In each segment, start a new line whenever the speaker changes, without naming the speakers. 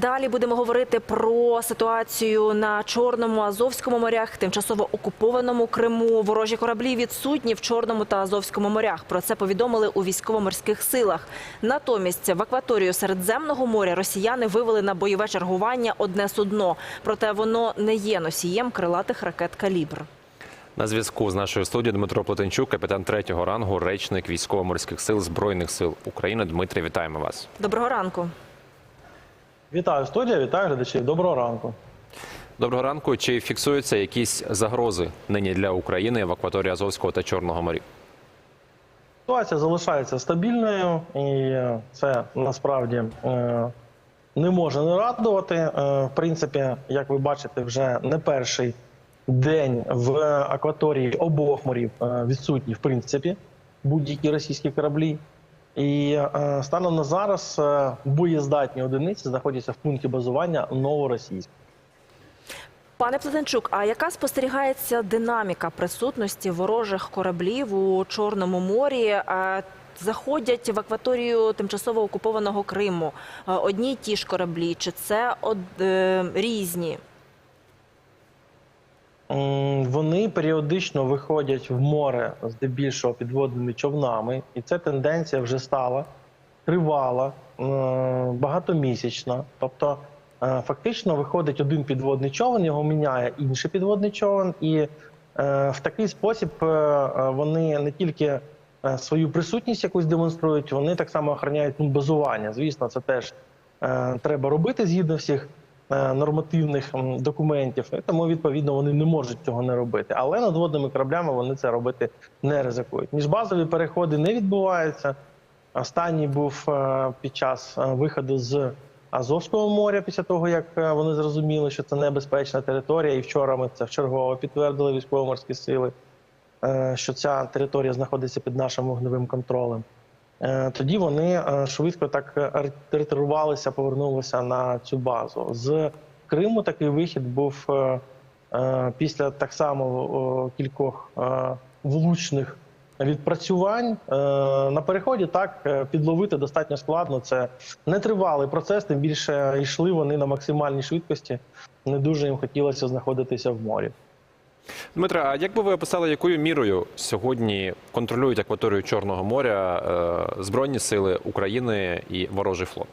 Далі будемо говорити про ситуацію на Чорному, Азовському морях, тимчасово окупованому Криму. Ворожі кораблі відсутні в Чорному та Азовському морях. Про це повідомили у військово-морських силах. Натомість в акваторію Середземного моря росіяни вивели на бойове чергування одне судно. Проте воно не є носієм крилатих ракет «Калібр».
На зв'язку з нашою студією Дмитро Плетенчук, капітан третього рангу, речник військово-морських сил збройних сил України. Дмитрий, вітаємо вас.
Доброго ранку.
Вітаю студія, вітаю глядачів. Доброго ранку.
Доброго ранку. Чи фіксуються якісь загрози нині для України в акваторії Азовського та Чорного морів?
Ситуація залишається стабільною, і це насправді е, не може не радувати. Е, В принципі, як ви бачите, вже не перший день в акваторії обох морів е, відсутні, в принципі, будь-які російські кораблі. І е, станом на зараз е, боєздатні одиниці знаходяться в пункті базування новоросійськ.
Пане Плетенчук, а яка спостерігається динаміка присутності ворожих кораблів у Чорному морі? Е, Заходять в акваторію тимчасово окупованого Криму Е, одні й ті ж кораблі, чи це од... е, різні?
Вони періодично виходять в море здебільшого підводними човнами, і ця тенденція вже стала тривала, багатомісячна. Тобто, е, фактично виходить один підводний човен, його міняє інший підводний човен, і е, в такий спосіб е, вони не тільки свою присутність якусь демонструють, вони так само охороняють базування. Звісно, це теж треба робити згідно всіх нормативних документів, тому відповідно вони не можуть цього не робити. Але надводними кораблями вони це робити не ризикують. Міжбазові переходи не відбуваються. Останній був е, під час е, виходу з Азовського моря, після того як е, вони зрозуміли, що це небезпечна територія, і вчора ми це вчергово підтвердили військово-морські сили, е, що ця територія знаходиться під нашим вогневим контролем. Е, Тоді вони е, швидко так е, ретирувалися, повернулися на цю базу. З Криму такий вихід був після так само кількох влучних відпрацювань. На переході так підловити достатньо складно. Це нетривалий процес, тим більше йшли вони на максимальній швидкості. Не дуже їм хотілося знаходитися в морі.
Дмитро, а як би ви описали, якою мірою сьогодні контролюють акваторію Чорного моря е, збройні сили України і ворожий флот?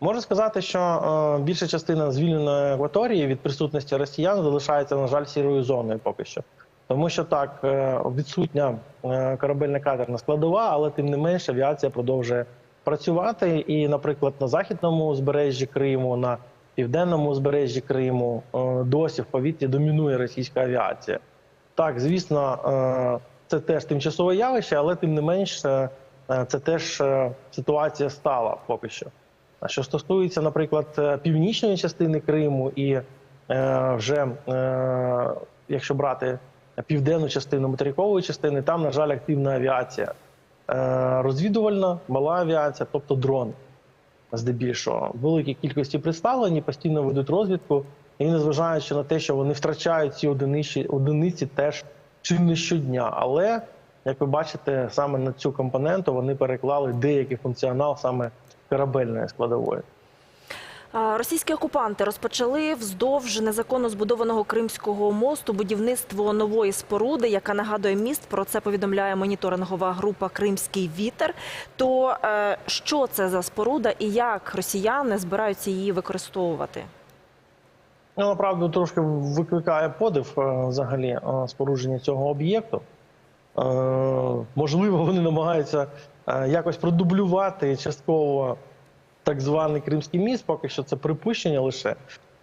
Можу сказати, що е, більша частина звільненої акваторії від присутності росіян залишається, на жаль, сірою зоною поки що. Тому що так, е, відсутня е, корабельна катерна складова, але тим не менше авіація продовжує працювати. І, наприклад, на західному узбережжі Криму, на південному узбережжі Криму е, досі в повітрі домінує російська авіація. Так, звісно, е, це теж тимчасове явище, але тим не менш, е, це теж ситуація стала поки що. А що стосується, наприклад, північної частини Криму і вже якщо брати південну частину материкової частини, там, на жаль, активна авіація. Розвідувальна, мала авіація, тобто дрон, здебільшого. Великій кількості представлені, постійно ведуть розвідку, і незважаючи на те, що вони втрачають ці одиниці, одиниці теж чи не щодня. Але, як ви бачите, саме на цю компоненту вони переклали деякий функціонал саме корабельної складової.
Російські окупанти розпочали вздовж незаконно збудованого Кримського мосту будівництво нової споруди, яка нагадує міст. Про це повідомляє моніторингова група Кримський вітер. То е, що це за споруда і як росіяни збираються її використовувати?
Ну, направду трошки викликає подив е, взагалі е, спорудження цього об'єкту. Можливо, вони намагаються якось продублювати частково так званий Кримський міст, поки що це припущення лише.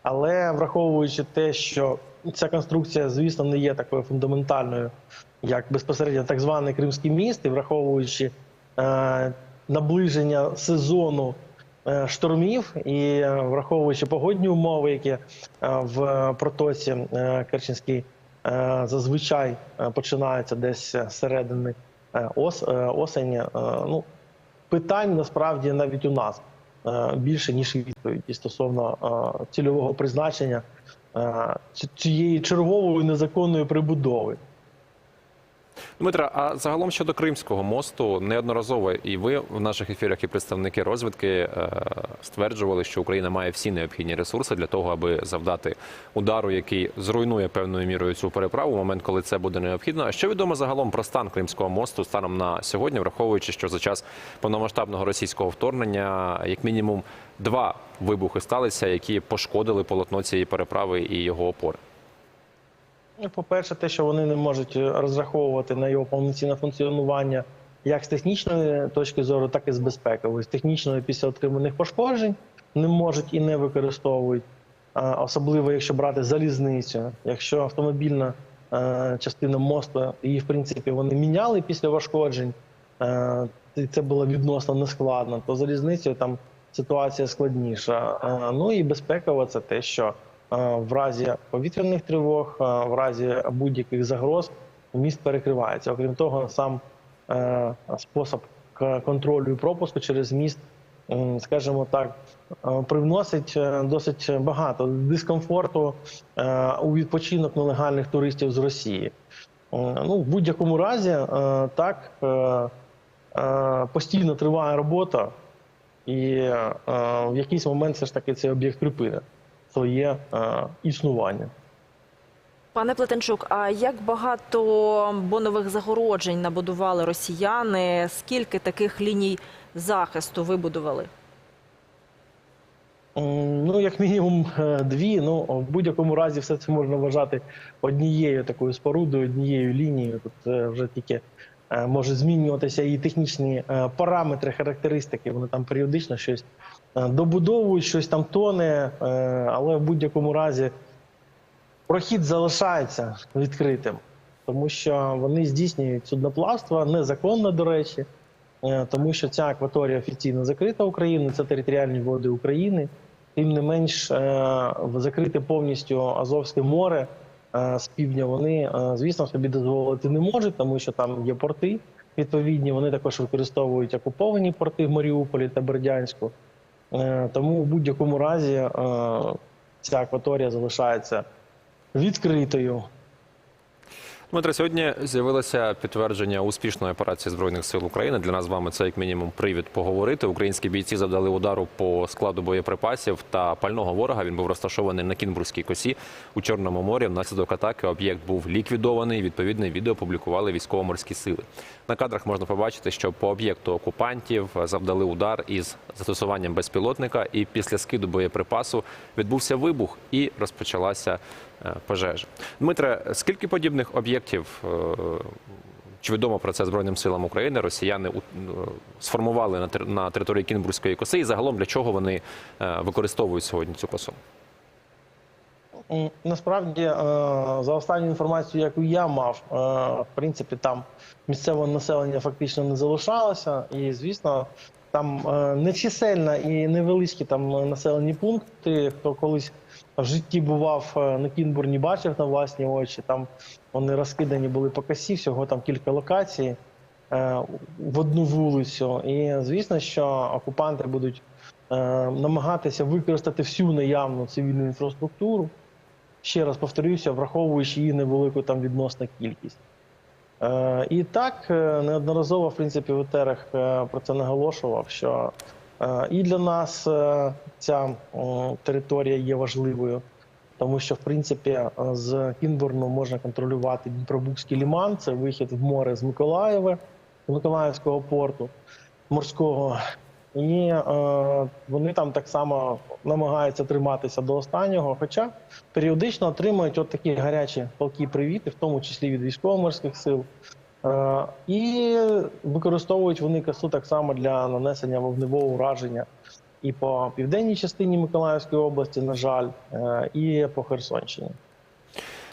Але враховуючи те, що ця конструкція, звісно, не є такою фундаментальною, як безпосередньо так званий Кримський міст, і враховуючи е, наближення сезону е, штормів і е, враховуючи погодні умови, які е, в протоці е, Керченській е, зазвичай е, починаються десь середини е, ос, е, осені. е, Ну, питань насправді навіть у нас більше ніж відповіді стосовно е, цільового призначення е, цієї чергової незаконної прибудови.
Дмитра, а загалом щодо Кримського мосту, неодноразово і ви в наших ефірах, і представники розвідки е, стверджували, що Україна має всі необхідні ресурси для того, аби завдати удару, який зруйнує певною мірою цю переправу в момент, коли це буде необхідно. А що відомо загалом про стан Кримського мосту станом на сьогодні, враховуючи, що за час повномасштабного російського вторгнення, як мінімум, два вибухи сталися, які пошкодили полотно цієї переправи і його опори.
Ну, По-перше, те, що вони не можуть е, розраховувати на його повноцінне функціонування як з технічної точки зору, так і з безпекової. З технічної після отриманих пошкоджень не можуть і не використовують, особливо якщо брати залізницю, якщо автомобільна е, частина мосту, її в принципі вони міняли після пошкоджень, е, і це було відносно нескладно, то залізницею там ситуація складніша. Е, Ну і безпекова це те, що е, в разі повітряних тривог, е, в разі будь-яких загроз міст перекривається. Окрім того, сам е, спосіб контролю і пропуску через міст, скажімо так, е, привносить е, досить багато дискомфорту е, у відпочинок нелегальних туристів з Росії. Е, Ну, в будь-якому разі, е, так е, е, постійно триває робота, і е, в якийсь момент все ж таки цей об'єкт припине своє е, існування.
Пане Плетенчук, а як багато бонових загороджень набудували росіяни? Скільки таких ліній захисту вибудували?
Ну, як мінімум, е, дві. Ну, в будь-якому разі, все це можна вважати однією такою спорудою, однією лінією. Тут е, вже тільки може змінюватися і технічні е, параметри, характеристики. Вони там періодично щось е, добудовують, щось там тоне, е, але в будь-якому разі прохід залишається відкритим, тому що вони здійснюють судноплавство незаконно, до речі, е, тому що ця акваторія офіційно закрита Україною, це територіальні води України. Тим не менш, е, закрити повністю Азовське море е, з півдня вони, е, звісно, собі дозволити не можуть, тому що там є порти відповідні. Вони також використовують окуповані порти в Маріуполі та Бердянську. Е, Тому в будь-якому разі е, ця акваторія залишається відкритою.
Дмитро, сьогодні з'явилося підтвердження успішної операції збройних сил України. Для нас з вами це як мінімум привід поговорити. Українські бійці завдали удару по складу боєприпасів та пального ворога. Він був розташований на Кінбурзькій косі у Чорному морі. Внаслідок атаки об'єкт був ліквідований. Відповідне відео публікували військово-морські сили. На кадрах можна побачити, що по об'єкту окупантів завдали удар із застосуванням безпілотника, і після скиду боєприпасу відбувся вибух і розпочалася е. Дмитре, скільки подібних об'єктів е, чи відомо про це Збройним силам України? Росіяни е, сформували на території Кінбурзької коси, і загалом для чого вони використовують сьогодні цю косу?
Насправді, за останню інформацію, яку я мав, в принципі, там місцевого населення фактично не залишалося, і звісно, там нечисельна і невеличкі там населені пункти. Хто колись в житті бував е, на Кінбурні, бачив на власні очі. Там вони розкидані були по косі, всього там кілька локацій е, в одну вулицю. І звісно, що окупанти будуть е, намагатися використати всю наявну цивільну інфраструктуру ще раз повторюся, враховуючи її невелику там відносну кількість. І так неодноразово, в принципі, в етерах про це наголошував, що і для нас е, ця територія є важливою, тому що, в принципі, е, з Кінбурну можна контролювати Дніпробузький ліман, це вихід в море з Миколаєва, з Миколаївського порту морського. І е, вони там так само намагаються триматися до останнього, хоча періодично отримують от такі гарячі палкі привіти, в тому числі від військово-морських сил. Е, і використовують вони касу так само для нанесення вогневого ураження і по південній частині Миколаївської області, на жаль, е, і по Херсонщині.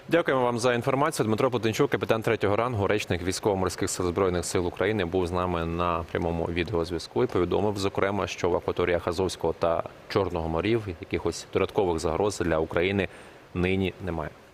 Дякуємо вам за інформацію. Дмитро Плетенчук, капітан третього рангу, речник військово-морських сил збройних сил України, був з нами на прямому відеозв'язку і повідомив, зокрема, що в акваторіях Азовського та Чорного морів якихось додаткових загроз для України нині немає.